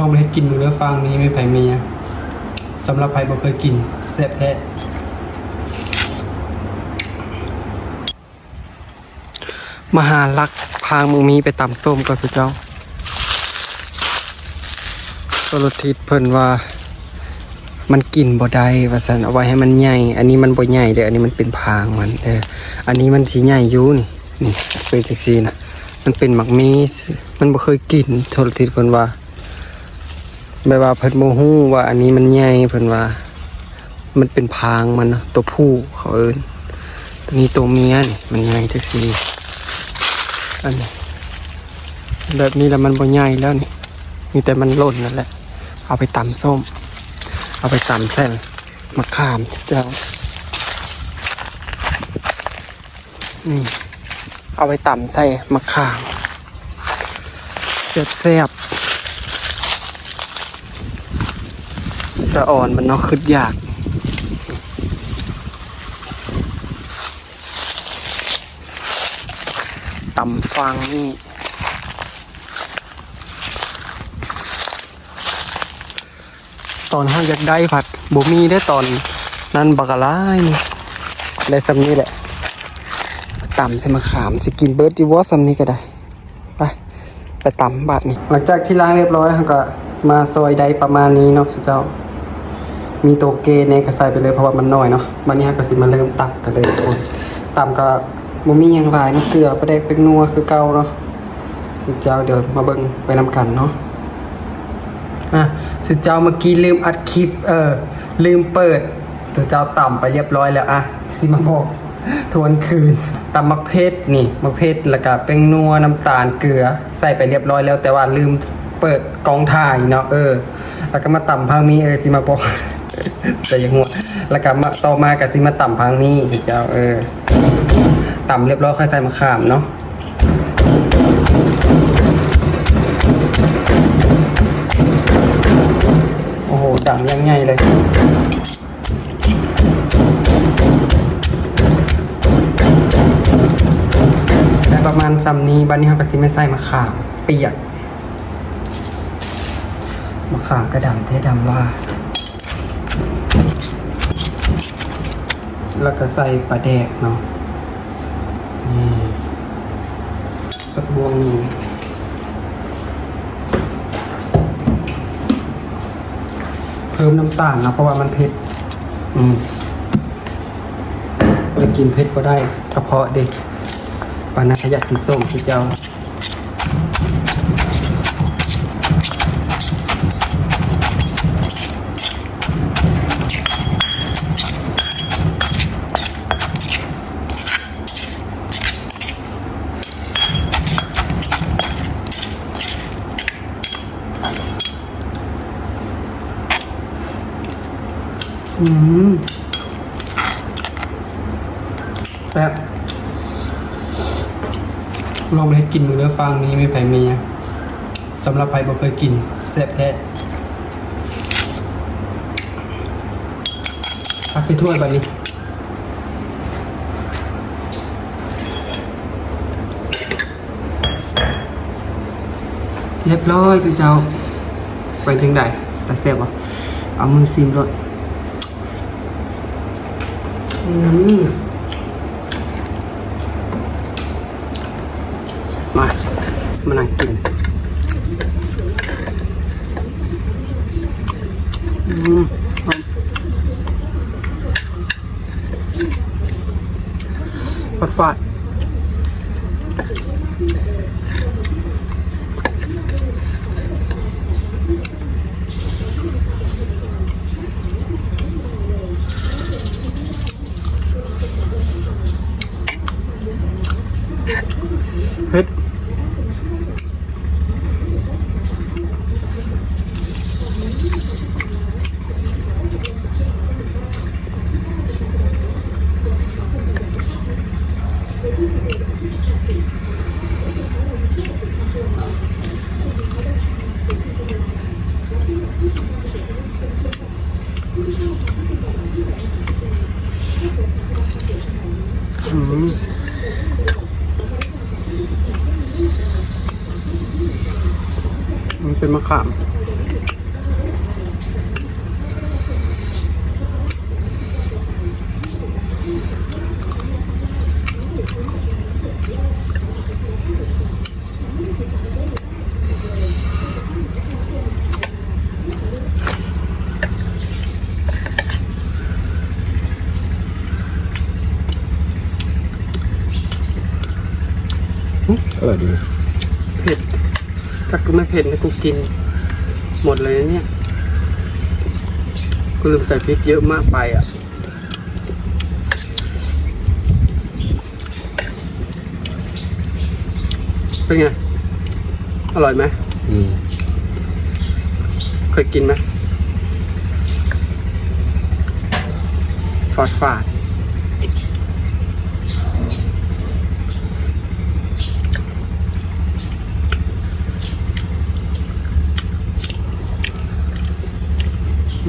ลองไปกินมือเลือฟังนี้ไม่ไผเมียสำหรับไผบ่เคยกินแซ่บแท้มหาลักพางมึงมีไปตำส้มก็สุเจ้าสรทิศเพิ่นว่า มันกินบ่ได้ว่าซั่นเอาไว้ให้มันใหญ่ อันนี้มันบ่ใหญ่เด้ออันนี้มันเป็นพางมันเด้ออันนี้มันสิใหญ่อยู่นี่นี่เป็นจังซี่นะมันเป็นหมักมีมันบ่เคยกินโทรทิศเพิ่นว่า แบบว่าเพิ่นบ่ฮู้ว่าอันนี้มันใหญ่เพิ่นว่า มันเป็นพางมันนะตัวผู้เขาเอิ้นตัวนี้ตัวเมียนี่มันใหญ่จังซี่อันนี้แบบนี้แล้วมันบ่ใหญ่แล้วนี่มีแต่มันหล่นนั่นแหละ เอาไปตำส้ม เอาไปตำใส่มะขามเจ้านี่ เอาไปตำใส่มะขามแซ่บๆ สะอ่อนมันเนาะขึ้นยากต่ำฟังนี่ตอนเขาอยากได้ผัดบ่มีได้ตอนนั้นบักอะไรนี่ได้ซ้ำนี้แหละต่ำใส่มะขามสกินเบิร์ดดีวอสซ้ำนี้ก็ได้ ไป ไปต่ำบาดนี้ หลังจากที่ล้างเรียบร้อยเขาก็มาซอยใดประมาณนี้เนาะสิเจ้า มีโตเกในกระใส่ไปเลยเพราะว่ามันน้อยเนาะวันนี้เราก็สิมาเริ่มตักกันเลยทุกคนตำก็บ่มีหยังหลายนะเกลือประเดกเป็นนัวคือเก่าเนาะสิเจ้าเดี๋ยวมาเบิ่งไปนำกันเนาะอะสุดเจ้าเมื่อกี้ลืมอัดคลิปเออลืมเปิดสุดเจ้าต่ำไปเรียบร้อยแล้วอะสิมาบอกทวนคืนตำมักเพชรนี่มักเพชรแล้วก็เป็นนัวน้ำตาลเกลือใส่ไปเรียบร้อยแล้วแต่ว่าลืมเปิดกองถ่ายเนาะเออ แล้วก็มาต่ำพังมีเออสิมาบอก แต่ยังหัวแล้วก็มาต่อมากับสิมาต่ำพังมีสุดเจ้าเออต่ำเรียบร้อยค่อยใส่มะขามเนาะโอ้โหดังยังไงเลยแต่ประมาณซ้ำนี้บ้านนี้เขาก็สิไม่ใส่มะขามเปียกมะขามกระดำเทดำว่า แล้วก็ใส่ปลาแดกเนาะนี่สักบวงนึงเพิ่มน้ำตาลนะเพราะว่ามันเผ็ด อืมเลยกินเผ็ดก็ได้กระเพาะเด็กปานาขยักกินส้มสิเจ้า อืมแซ่บลองไปกินมือเลือฟังนี้ไม่ไผเมียสำหรับไผบ่เคยกินแซ่บแท้พักสิถ้วยบัดนี้เรียบร้อยสิเจ้าไปถึงใดแต่แซ่บอะเอามือซิมรถ มา มานั่งกินอืมฟาดฟาด ผ็ดอืม khảm Ừ, rất là đi. Thịt ถ้ากูไม่เผ็ดนะกูกิน หมดเลยนะเนี่ย กูลืมใส่พริกเยอะมากไปอะ เป็นไง อร่อยไหมอืมเคยกินไหมฟาดฟาด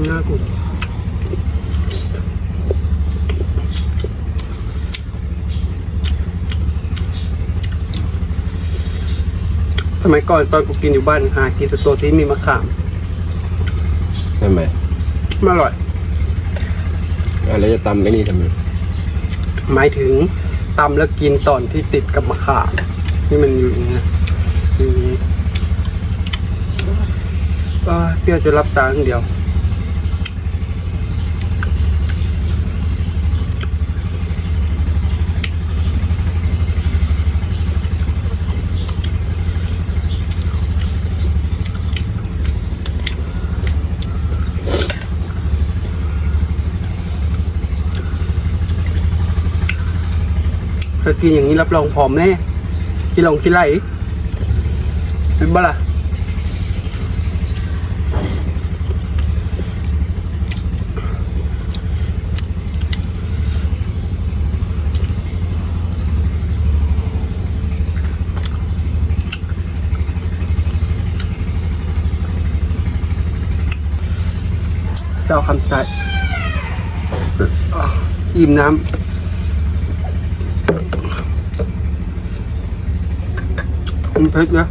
น่ากูสมัยก่อนตอนกูกินอยู่บ้านหากินสตัวที่มีมะขามทำไมไม่อร่อยอะไรจะตำไอ้นี่ทำไมหมายถึงตำแล้วกินตอนที่ติดกับมะขามนี่มันอยู่อย่างเงี้ยอย่างนี้ก็เปรี้ยวจะรับตาอย่างเดียว ถ้ากินอย่างนี้รับรองผอมแน่กินลงกินไหลเป็นบ้าล่ะจะเอาคำสุดท้ายอิ่มน้ำ Im Feld, ja.